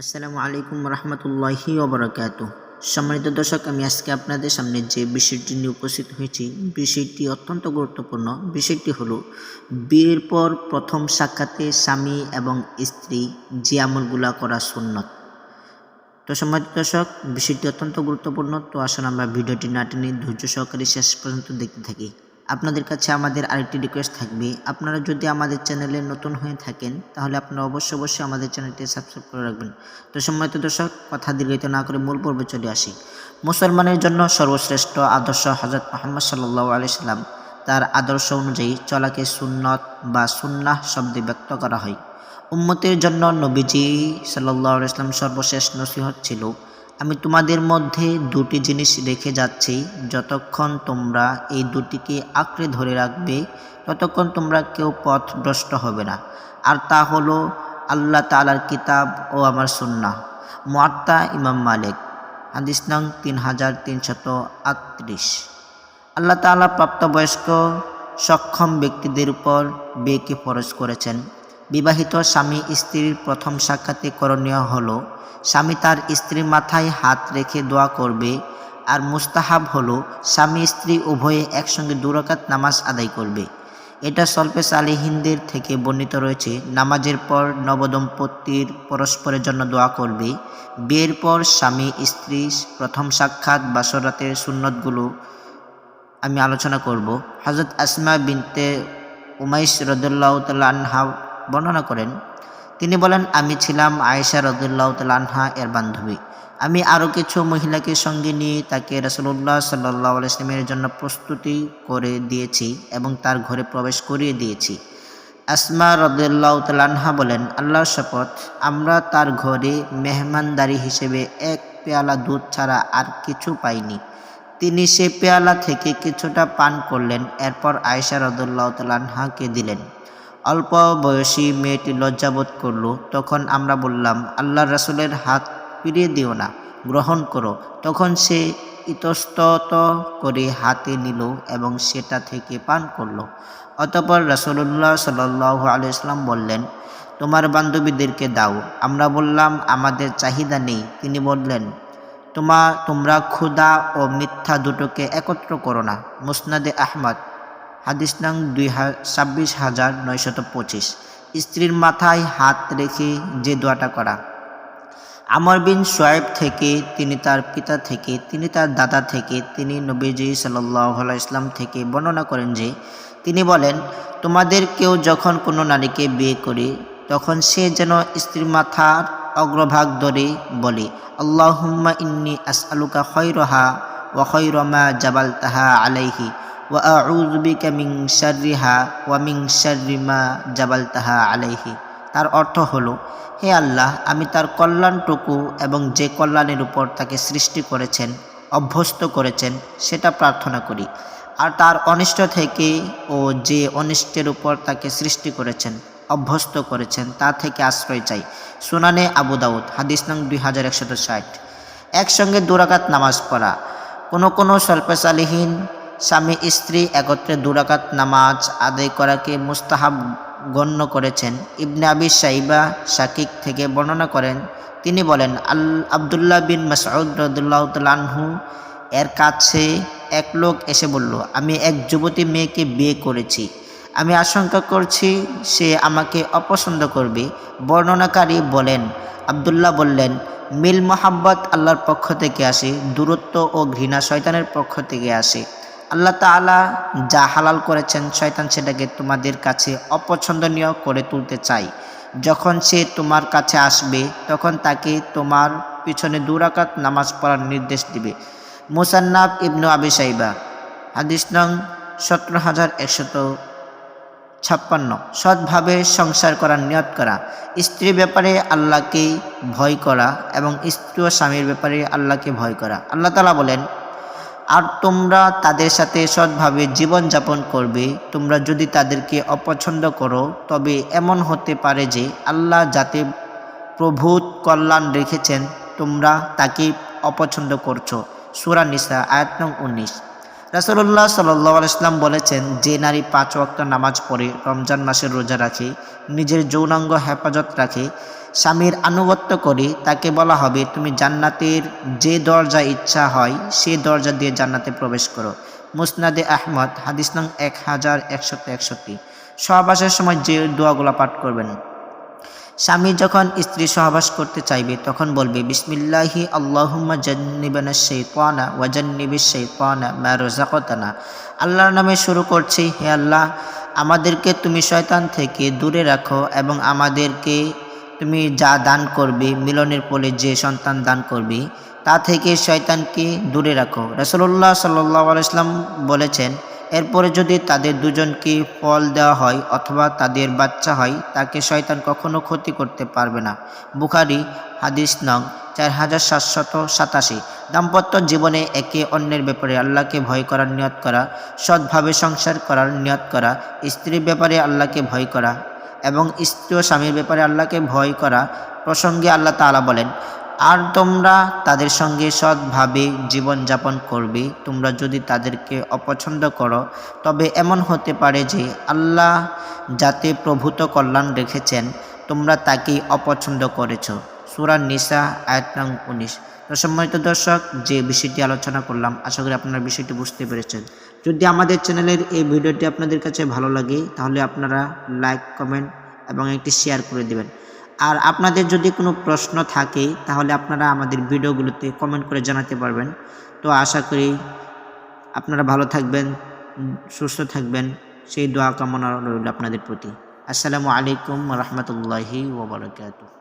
আসসালামু আলাইকুম রহমতুল্লাহি ওবরাকাত সম্মানিত দর্শক, আমি আজকে আপনাদের সামনে যে বিষয়টি নিয়ে উপস্থিত হয়েছি, বিষয়টি অত্যন্ত গুরুত্বপূর্ণ। বিষয়টি হলো, বিয়ের পর প্রথম সাক্ষাতে স্বামী এবং স্ত্রী যে আমলগুলা করা সুন্নত। তো সম্মানিত দর্শক, বিষয়টি অত্যন্ত গুরুত্বপূর্ণ। তো আসলে আমরা ভিডিওটি না টেনে ধৈর্য সহকারে শেষ পর্যন্ত দেখতে থাকি। আপনাদের কাছে আমাদের আরেকটি রিকোয়েস্ট থাকবে। আপনারা যদি আমাদের চ্যানেলে নতুন হয়ে থাকেন, তাহলে আপনারা অবশ্যই অবশ্যই আমাদের চ্যানেলটি সাবস্ক্রাইব করে রাখবেন। তো সম্মানিত দর্শক, কথা দীর্ঘিত না করে মূল পর্বে চলে আসি। মুসলমানের জন্য সর্বশ্রেষ্ঠ আদর্শ হজরত মোহাম্মদ সাল্লাহ আলি সাল্লাম, তার আদর্শ অনুযায়ী চলাকে সুন্নত বা সুন্নাহ শব্দে ব্যক্ত করা হয়। উম্মতের জন্য নবীজি সাল্লাহ ইসলাম সর্বশেষ নসিহত ছিল আমি তোমাদের মধ্যে দুটি জিনিস রেখে যাচ্ছি। যতক্ষণ তোমরা এই দুটিকে আঁকড়ে ধরে রাখবে, ততক্ষণ তোমরা কেউ পথভ্রষ্ট হবে না। আর তা হলো আল্লাহ তালার কিতাব ও আমার সুন্না মুয়াত্তা ইমাম মালিক, হাদিস নং তিন হাজার তিনশত আটত্রিশ। আল্লাহ তালা প্রাপ্তবয়স্ক, সক্ষম ব্যক্তিদের উপর বিয়েকে ফরজ করেছেন। বিবাহিত স্বামী স্ত্রীর প্রথম সাক্ষাতে করণীয় হলো, স্বামী তার স্ত্রীর মাথায় হাত রেখে দোয়া করবে আর মুস্তাহাব হলো, স্বামী স্ত্রী উভয়ে একসঙ্গে দুরাকাত নামাজ আদায় করবে। এটা সল্পে সালিহিনদের থেকে বর্ণিত রয়েছে, নামাজের পর নবদম্পতির পরস্পরের জন্য দোয়া করবে। বিয়ের পর স্বামী স্ত্রী প্রথম সাক্ষাৎ বাসরাতের সুন্নতগুলো আমি আলোচনা করব। হজরত আসমা বিনতে উমাইশ রদুল্লাহ আনহা বর্ণনা করেন। তিনি বলেন, আমি ছিলাম আয়েশা রদুল্লাহ আনহা এর বান্ধবী। আমি আরও কিছু মহিলাকে সঙ্গে নিয়ে তাকে রসুল্লাহ সাল্লাহ ইসলামের জন্য প্রস্তুতি করে দিয়েছি এবং তার ঘরে প্রবেশ করিয়ে দিয়েছি। আসমা রদুল্লাহ আনহা বলেন, আল্লাহর শপথ, আমরা তার ঘরে মেহমানদারি হিসেবে এক পেয়ালা দুধ ছাড়া আর কিছু পাইনি। তিনি সে পেয়ালা থেকে কিছুটা পান করলেন, এরপর আয়েশা রদুল্লাহ তালাহাকে দিলেন। অল্প বয়সী মেয়েটি লজ্জাবোধ করল। তখন আমরা বললাম আল্লাহ রাসুলের হাত ফিরিয়ে দিও না, গ্রহণ করো। তখন সে ইতস্তত করে হাতে নিল এবং সেটা থেকে পান করল। অতপর রাসুল্লাহ সাল্লাহ আলিয়াল্লাম বললেন, তোমার বান্ধবীদেরকে দাও। আমরা বললাম, আমাদের চাহিদা নেই। তিনি বললেন, তোমা, তোমরা ক্ষুধা ও মিথ্যা দুটোকে একত্র করো না। মুসনাদে আহমদ হাদিস নং দুই ছাব্বিশ হাজার নয়শত পঁচিশ। স্ত্রীর মাথায় হাত রেখে যে দোয়াটা করা। আমর বিন সোয়েব থেকে তিনি তার পিতা থেকে, তিনি তার দাদা থেকে, তিনি নবীজি সাল্লাহ ইসলাম থেকে বর্ণনা করেন যে, তিনি বলেন, তোমাদের কেউ যখন কোনো নারীকে বিয়ে করে, তখন সে যেন স্ত্রীর মাথার অগ্রভাগ ধরে বলে, আল্লাহুম্মা ইন্নি আস আসআলুকা খৈরহা ওয়া খৈরমা জাবাল তাহা আলাইহি। ওয়া মিন শাররি জাবাল তাহা আলাইহি। তার অর্থ হলো, হে আল্লাহ, আমি তার কল্যাণটুকু এবং যে কল্যাণের উপর তাকে সৃষ্টি করেছেন, অভ্যস্ত করেছেন, সেটা প্রার্থনা করি। আর তার অনিষ্ট থেকে ও যে অনিষ্টের উপর তাকে সৃষ্টি করেছেন, অভ্যস্ত করেছেন, তা থেকে আশ্রয় চাই। সুনানে আবু দাউদ, হাদিস নং দুই হাজার একশত ষাট। একসঙ্গে দুরাকাত নামাজ পড়া। কোনো কোনো স্বল্পশালীহীন স্বামী, স্ত্রী একত্রে দুরাকাত নামাজ আদায় করাকে মুস্তাহাব গণ্য করেছেন। ইবনে আবি সাইবা শাকিক থেকে বর্ণনা করেন, তিনি বলেন, আল আবদুল্লাহ বিন মাসউদ রদুল্লাহ তালাহু এর কাছে এক লোক এসে বলল, আমি এক যুবতী মেয়েকে বিয়ে করেছি। আমি আশঙ্কা করছি সে আমাকে অপছন্দ করবে। বর্ণনাকারী বলেন, আবদুল্লাহ বললেন, মিল মোহাব্বত আল্লাহর পক্ষ থেকে আসে, দূরত্ব ও ঘৃণা শয়তানের পক্ষ থেকে আসে। আল্লাহ তালা যা হালাল করেছেন শয়তান সেটাকে তোমাদের কাছে অপছন্দনীয় করে তুলতে চাই। যখন সে তোমার কাছে আসবে, তখন তাকে তোমার পিছনে দুরাকাত নামাজ পড়ার নির্দেশ দিবে। মুসান্নাব ইবনু আবি সাইবা হাদিস নং সতেরো হাজার একশত ছাপ্পান্ন। সৎভাবে সংসার করার নিয়ত করা, স্ত্রীর ব্যাপারে আল্লাহকে ভয় করা এবং স্ত্রী ও স্বামীর ব্যাপারে আল্লাহকে ভয় করা। আল্লাহ তালা বলেন আর তোমরা তাদের সাথে সৎভাবে জীবনযাপন করবে। তোমরা যদি তাদেরকে অপছন্দ করো, তবে এমন হতে পারে যে আল্লাহ যাতে প্রভূত কল্যাণ রেখেছেন, তোমরা তাকে অপছন্দ করছ। সুরা নিসা, আয়াত নং উনিশ। রাসুল্লাহ সাল্লাহ ইসলাম বলেছেন, যে নারী পাঁচ ওয়াক্ত নামাজ পড়ে, রমজান মাসের রোজা রাখে, নিজের যৌনাঙ্গ হেফাজত রাখে, স্বামীর আনুগত্য করে, তাকে বলা হবে, তুমি জান্নাতের যে দরজা ইচ্ছা হয়, সে দরজা দিয়ে জান্নাতে প্রবেশ করো। মুসনাদে আহমদ, হাদিস নং এক হাজার একশত একষট্টি। সহবাসের সময় যে দোয়াগুলো পাঠ করবেন স্বামী যখন স্ত্রী সহবাস করতে চাইবে, তখন বলবে, বিসমিল্লাহি আল্লাহুম্মা জান্নিবানা শাইতানা ওয়া জান্নিবিশ শাইতানা মা রাযাকাতানা আল্লাহর নামে শুরু করছি, হে আল্লাহ, আমাদেরকে তুমি শয়তান থেকে দূরে রাখো এবং আমাদেরকে তুমি যা দান করবে, মিলনের ফলে যে সন্তান দান করবে, তা থেকে শয়তানকে দূরে রাখো। রসল্লাহ সাল্লাহ আলাইসলাম বলেছেন এরপরে যদি তাদের দুজনকে ফল দেওয়া হয় অথবা তাদের বাচ্চা হয়, তাকে শয়তান কখনো ক্ষতি করতে পারবে না। বুখারি, হাদিস নং চার হাজার সাতশত সাতাশি। দাম্পত্য জীবনে একে অন্যের ব্যাপারে আল্লাহকে ভয় করার নিয়ত করা, সৎভাবে সংসার করার নিয়ত করা, স্ত্রীর ব্যাপারে আল্লাহকে ভয় করা এবং স্ত্রী ও স্বামীর ব্যাপারে আল্লাহকে ভয় করা প্রসঙ্গে আল্লাহ তাআলা বলেন আর তোমরা তাদের সঙ্গে সৎভাবে জীবনযাপন করবে। তোমরা যদি তাদেরকে অপছন্দ করো, তবে এমন হতে পারে যে আল্লাহ যাতে প্রভূত কল্যাণ রেখেছেন, তোমরা তাকেই অপছন্দ করেছ। সুরা নিসা, আয়াত নং উনিশ। তো সম্মানিত দর্শক, যে বিষয়টি আলোচনা করলাম, আশা করি আপনারা বিষয়টি বুঝতে পেরেছেন। যদি আমাদের চ্যানেলের এই ভিডিওটি আপনাদের কাছে ভালো লাগে, তাহলে আপনারা লাইক, কমেন্ট এবং একটি শেয়ার করে দেবেন। আর আপনাদের যদি কোনো প্রশ্ন থাকে, তাহলে আপনারা আমাদের ভিডিওগুলোতে কমেন্ট করে জানাতে পারবেন। তো আশা করি আপনারা ভালো থাকবেন, সুস্থ থাকবেন। সেই দোয়া কামনা রইল আপনাদের প্রতি। আসসালামু আলাইকুম রহমতুল্লাহি ওবরাকাতুহ